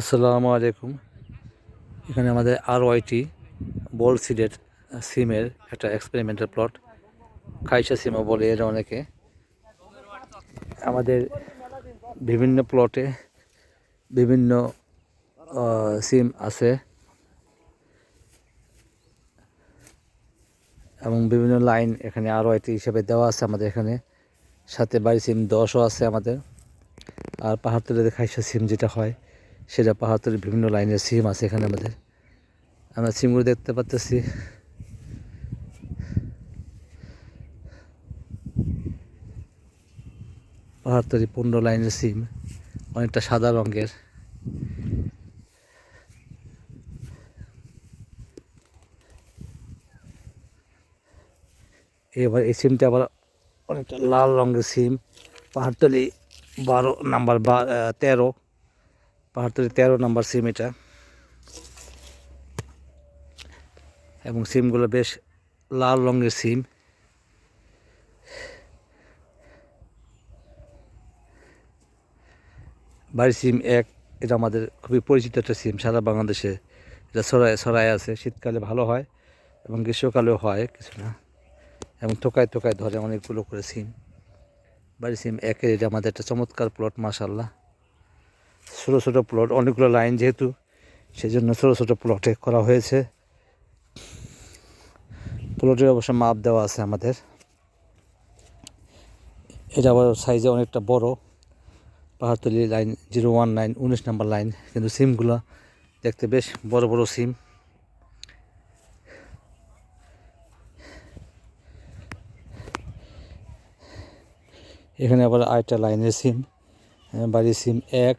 আসসালামু আলাইকুম। এখানে আমাদের আর ওয়াইটি বল সিডেড সিমের একটা এক্সপেরিমেন্টাল প্লট খাইসা সিমও বলে এর অনেকে। আমাদের বিভিন্ন প্লটে বিভিন্ন সিম আছে। এবং বিভিন্ন লাইন এখানে আর ওয়াইটি হিসেবে দেওয়া আছে আমাদের এখানে। সাথে বাড়ি সিম দশও আছে আমাদের। আর পাহাড়তলে খাইসা সিম যেটা হয়। সেটা পাহাড়তলের বিভিন্ন লাইনের সিম আছে এখানে আমাদের। আমরা সিমগুলো দেখতে পাচ্তেছি পাহাড়তলি পনেরো লাইনের সিম অনেকটা সাদা রঙের। এবার এই সিমটা আবার অনেকটা লাল রঙের সিম। পাহাড়তলি বারো নাম্বার বা তেরো। পাহাড়তলি তেরো নম্বর সিম এটা। এবং সিমগুলো বেশ লাল রঙের সিম। বাড়ি সিম এক, এটা আমাদের খুবই পরিচিত একটা সিম সারা বাংলাদেশে। এটা সরাই ছড়ায় আছে, শীতকালে ভালো হয় এবং গ্রীষ্মকালেও হয়, কিছু না। এবং টোকায় টোকায় ধরে অনেকগুলো করে সিম। বাড়ি সিম একের, এটা আমাদের একটা চমৎকার প্লট মাশাল্লাহ ছোটো ছোটো প্লট অনেকগুলো লাইন যেহেতু সেই জন্য ছোটো ছোটো প্লটে করা হয়েছে। প্লটের অবশ্য মাপ দেওয়া আছে আমাদের। এটা আবার সাইজে অনেকটা বড়। Pahartali line zero one nine উনিশ নাম্বার লাইন কিন্তু সিমগুলো দেখতে বেশ বড় বড় সিম এখানে আবার আরেকটা লাইনের সিম বাড়ির সিম এক।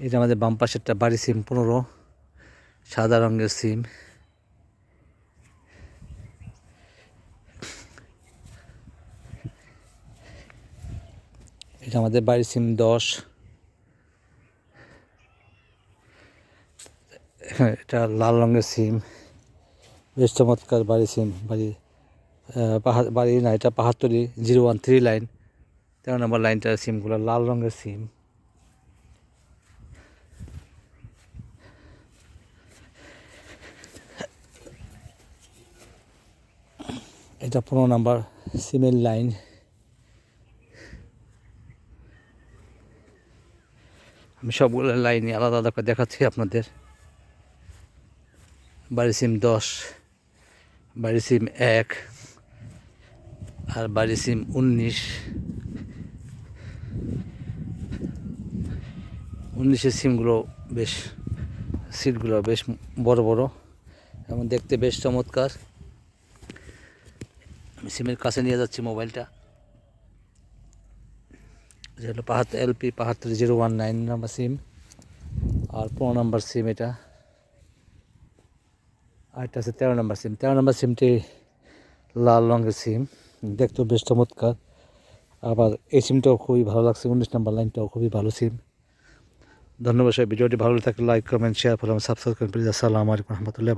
এটা আমাদের বাম পাশেরটা বাড়ি সিম, পনেরো। সাদা রঙের সিম। এটা আমাদের বাড়ির সিম দশ। এটা লাল রঙের সিম। বেশ চমৎকার বাড়ি সিম। বাড়ি পাহাড়, বাড়ি না, এটা Pahartali, zero one three line. তেরো নম্বর লাইনটার সিমগুলো লাল রঙের সিম। এটা পনেরো নাম্বার, সিমের লাইন। আমি সবগুলো লাইনে আলাদা আলাদা করে দেখাচ্ছি আপনাদের। বাড়ি সিম দশ, বাড়ি সিম এক, আর বাড়ি সিম উনিশ। উনিশের সিমগুলো বেশ, সিটগুলো বেশ বড় বড়। এবং দেখতে বেশ চমৎকার। সিমের কাছে নিয়ে যাচ্ছি মোবাইলটা। যে হলো পাহাড়, LP পাহাত্তর zero one nine number SIM আর পনেরো নাম্বার সিম এটা। আরেকটা আছে তেরো নাম্বার সিম তেরো নাম্বার সিমটি লাল রঙের সিম দেখতেও বেশ চমৎকার। আবার এই সিমটাও খুবই ভালো লাগছে। উনিশ নাম্বার লাইনটাও খুবই ভালো সিম ধন্যবাদ সবাই। ভিডিওটি ভালো থাকলে like comment share follow subscribe করেন প্লিজ আসসালামু আলাইকুম রহমতুল্লাহ